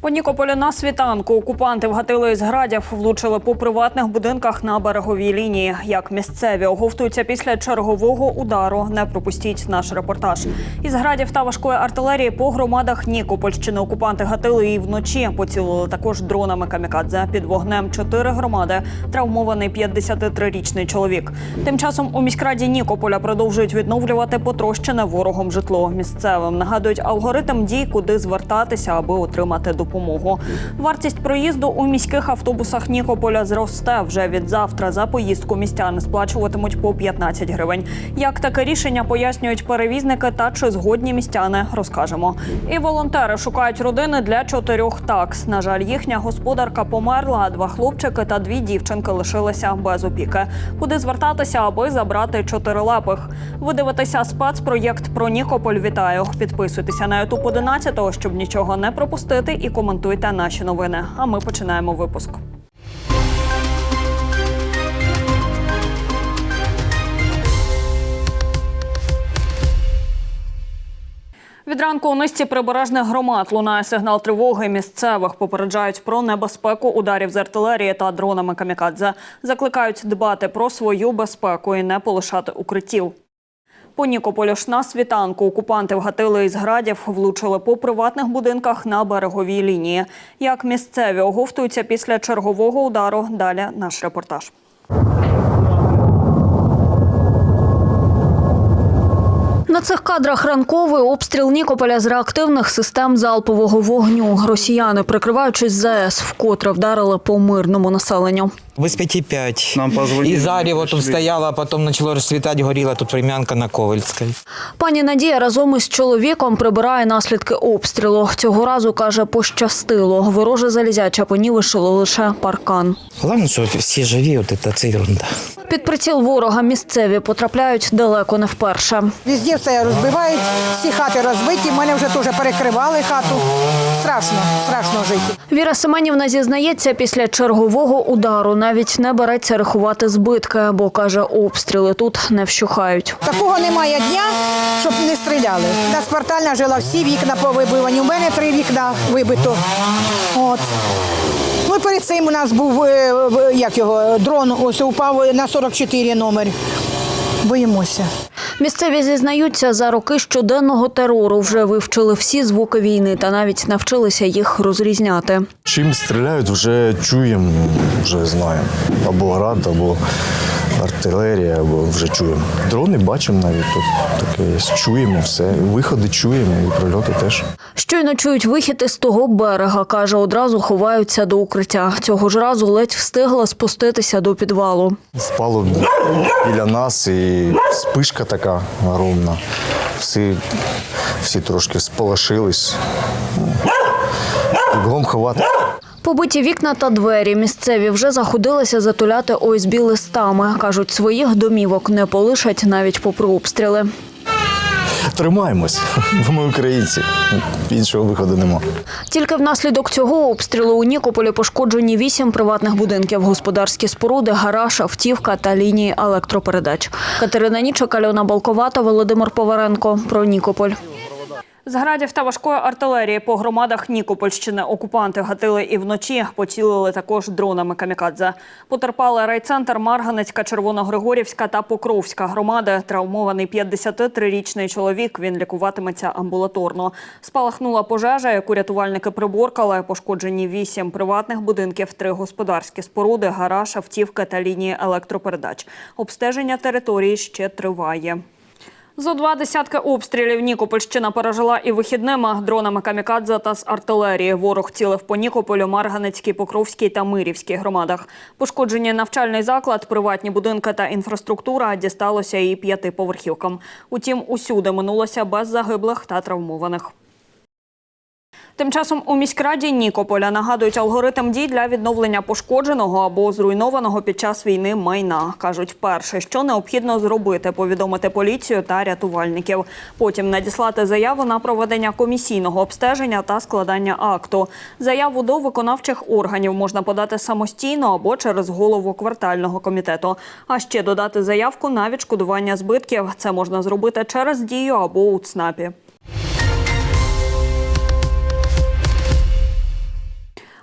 По Нікополі на світанку окупанти вгатили із градів, влучили по приватних будинках на береговій лінії. Як місцеві оговтуються після чергового удару. Не пропустіть наш репортаж. Із градів та важкої артилерії по громадах Нікопольщини окупанти гатили і вночі. Поцілили також дронами камікадзе. Під вогнем чотири громади. Травмований 53-річний чоловік. Тим часом у міськраді Нікополя продовжують відновлювати потрощене ворогом житло. Місцевим нагадують алгоритм дій, куди звертатися, аби отримати допомогу. Вартість проїзду у міських автобусах Нікополя зросте вже від завтра. За поїздку містяни сплачуватимуть по 15 гривень. Як таке рішення пояснюють перевізники та чи згодні містяни, розкажемо. І волонтери шукають родини для чотирьох такс. На жаль, їхня господарка померла, а два хлопчики та дві дівчинки лишилися без опіки. Куди звертатися, аби забрати чотирилапих? Ви дивитеся спецпроєкт про Нікополь. Вітаю! Підписуйтеся на Ютуб 11, щоб нічого не пропустити, і коментуйте наші новини. А ми починаємо випуск. Від ранку у низці прибережних громад лунає сигнал тривоги. Місцевих попереджають про небезпеку ударів з артилерії та дронами камікадзе. Закликають дбати про свою безпеку і не полишати укриттів. По Нікополю ж на світанку окупанти вгатили із градів, влучили по приватних будинках на береговій лінії. Як місцеві оговтуються після чергового удару, далі наш репортаж. На цих кадрах ранковий обстріл Нікополя з реактивних систем залпового вогню. Росіяни, прикриваючись ЗАЕС, вкотре вдарили по мирному населенню. Без пяти пять. Нам позвонили, И зарево тут стояло, а потом начало расцветать, горела тут времянка на Ковальской. Пані Надія разом із чоловіком прибирає наслідки обстрілу. Цього разу каже, пощастило. Вороже залізяча понівечило лише паркан. Главное, что все живи, вот это це ерунда. Під приціл ворога місцеві потрапляють далеко не вперше. Везде все розбивають, всі хати розбиті. Мене вже теж перекривали хату. Страшно, страшно жити. Віра Семенівна зізнається, після чергового удару навіть не береться рахувати збитки, бо каже, обстріли тут не вщухають. Такого немає дня, щоб не стріляли. Нас квартальна жила, всі вікна повибивані. У мене три вікна вибито. От. Ну перед цим у нас був е, е, як його, дрон, ось упав на 44 номер. Боїмося. Місцеві зізнаються, за роки щоденного терору вже вивчили всі звуки війни та навіть навчилися їх розрізняти. Чим стріляють, вже чуємо, вже знаємо. Або град, або артилерія, або вже чуємо. Дрони бачимо навіть тут. Таке є. Чуємо все. Виходи чуємо і прильоти теж. Щойно чують вихід із того берега, каже, одразу ховаються до укриття. Цього ж разу ледь встигла спуститися до підвалу. Впало біля нас і спишка така огромна. Всі, всі трошки сполошились. Бігом ховати. Побиті вікна та двері місцеві вже заходилися затуляти ОСБ листами. Кажуть, своїх домівок не полишать навіть попри обстріли. Тримаємось, бо ми українці. Іншого виходу нема. Тільки внаслідок цього обстрілу у Нікополі пошкоджені вісім приватних будинків, господарські споруди, гараж, автівка та лінії електропередач. Катерина Нічок, Альона Балковата, Володимир Поваренко. Про Нікополь. З градів та важкої артилерії по громадах Нікопольщини окупанти гатили і вночі поцілили також дронами камікадзе. Потерпали райцентр Марганецька, Червоногригорівська та Покровська громади. Травмований 53-річний чоловік. Він лікуватиметься амбулаторно. Спалахнула пожежа, яку рятувальники приборкали. Пошкоджені вісім приватних будинків, три господарські споруди, гараж, автівки та лінії електропередач. Обстеження території ще триває. Зо два десятки обстрілів Нікопольщина пережила і вихідними дронами камікадзе та з артилерії. Ворог цілив по Нікополю, Марганецькій, Покровській та Мирівській громадах. Пошкоджені навчальний заклад, приватні будинки та інфраструктура дісталося і п'ятиповерхівкам. Утім, усюди минулося без загиблих та травмованих. Тим часом у міськраді Нікополя нагадують алгоритм дій для відновлення пошкодженого або зруйнованого під час війни майна. кажуть, перше, що необхідно зробити, повідомити поліцію та рятувальників. Потім надіслати заяву на проведення комісійного обстеження та складання акту. Заяву до виконавчих органів можна подати самостійно або через голову квартального комітету. А ще додати заявку на відшкодування збитків. Це можна зробити через дію або у ЦНАПі.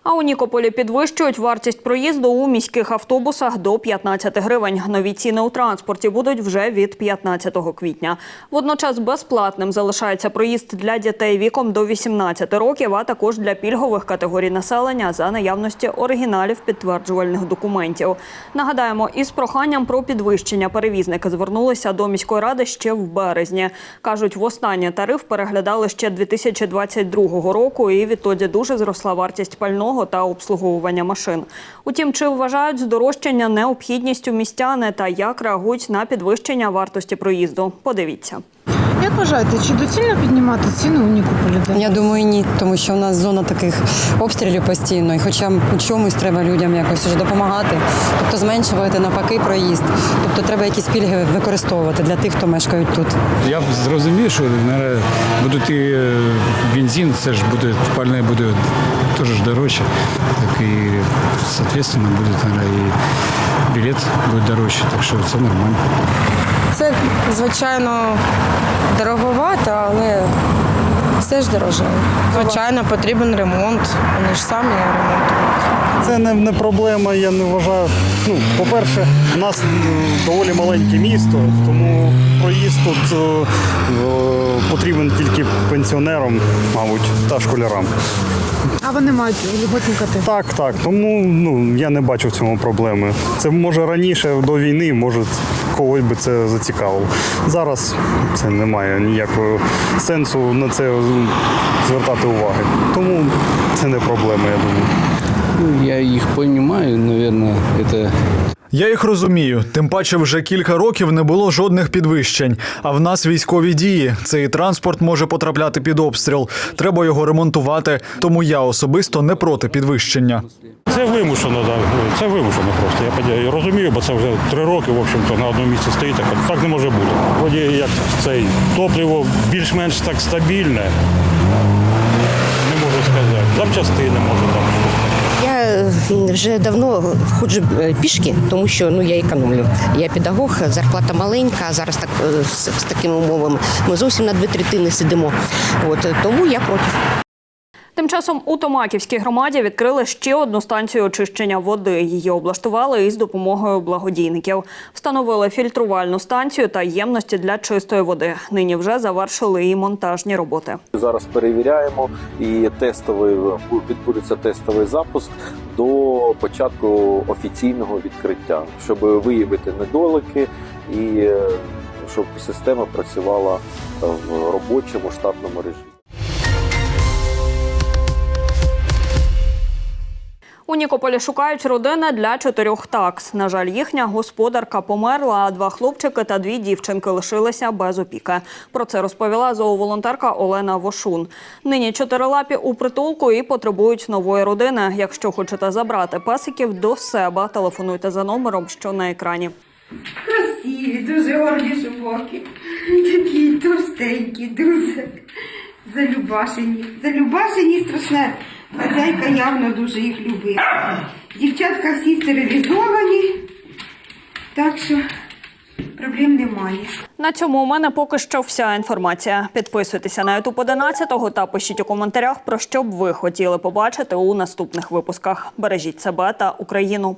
А у Нікополі підвищують вартість проїзду у міських автобусах до 15 гривень. Нові ціни у транспорті будуть вже від 15 квітня. Водночас безплатним залишається проїзд для дітей віком до 18 років, а також для пільгових категорій населення за наявності оригіналів підтверджувальних документів. Нагадаємо, із проханням про підвищення перевізники звернулися до міської ради ще в березні. кажуть, востаннє тариф переглядали ще 2022 року, і відтоді дуже зросла вартість пального та обслуговування машин. Утім, чи вважають здорожчання необхідністю містяни та як реагують на підвищення вартості проїзду? Подивіться. Як вважаєте, чи доцільно піднімати ціну у Нікополі? Я думаю, ні, тому що у нас зона таких обстрілів постійно, і хоча б у чомусь треба людям якось вже допомагати, тобто зменшувати навпаки проїзд. Тобто треба якісь пільги використовувати для тих, хто мешкають тут. Я зрозумів, що будуть і е, бензин, це ж буде пальне буде теж ж дорожче. Так і, соответственно, буде наверное, і білет будет дорожче, так що все нормально. Це, звичайно, дороговато, але все ж дорожає. Звичайно, потрібен ремонт. Вони ж самі ремонтують. Це не, не проблема, я не вважаю. Ну, по-перше, у нас доволі маленьке місто, тому проїзд тут е, е, потрібен тільки пенсіонерам, мабуть, та школярам. А вони мають льготникати. Так, так. Тому ну, я не бачу в цьому проблеми. Це може раніше до війни, може когось би це зацікавило. Зараз це немає ніякого сенсу на це звертати уваги. Тому це не проблема, я думаю. Ну, Я их понимаю, наверное, это Я їх розумію. Тим паче, вже кілька років не було жодних підвищень. А в нас військові дії. Цей транспорт може потрапляти під обстріл. Треба його ремонтувати. Тому я особисто не проти підвищення. Це вимушено, да. це вимушено просто. Я розумію, бо це вже три роки, в общем-то, на одному місці стоїть, так, так не може бути. Вроді як цей топливо більш-менш так стабільне. Не можу сказати. Запчастини може там. Я е, вже давно ходжу е, пішки, тому що ну я економлю. Я педагог, зарплата маленька. Зараз так е, з, з такими умовами. Ми зовсім на дві третини сидимо. От тому я проти. Тим часом у Томаківській громаді відкрили ще одну станцію очищення води. Її облаштували із допомогою благодійників. Встановили фільтрувальну станцію та ємності для чистої води. Нині вже завершили і монтажні роботи. Зараз перевіряємо і тестовий відбудеться тестовий запуск до початку офіційного відкриття, щоб виявити недоліки і е, щоб система працювала в робочому штатному режимі. У Нікополі шукають родини для чотирьох такс. На жаль, їхня господарка померла, а два хлопчики та дві дівчинки лишилися без опіки. Про це розповіла зооволонтерка Олена Вошун. Нині чотирилапі у притулку і потребують нової родини. Якщо хочете забрати песиків до себе, телефонуйте за номером, що на екрані. Красиві, дуже гарні собаки. Такі товстенькі, дуже залюбашені. Залюбашені страшне. Хазяйка явно дуже їх любила. Дівчатка всі стерилізовані, так що проблем немає. На цьому у мене поки що вся інформація. Підписуйтеся на YouTube 11 та пишіть у коментарях, про що б ви хотіли побачити у наступних випусках. Бережіть себе та Україну.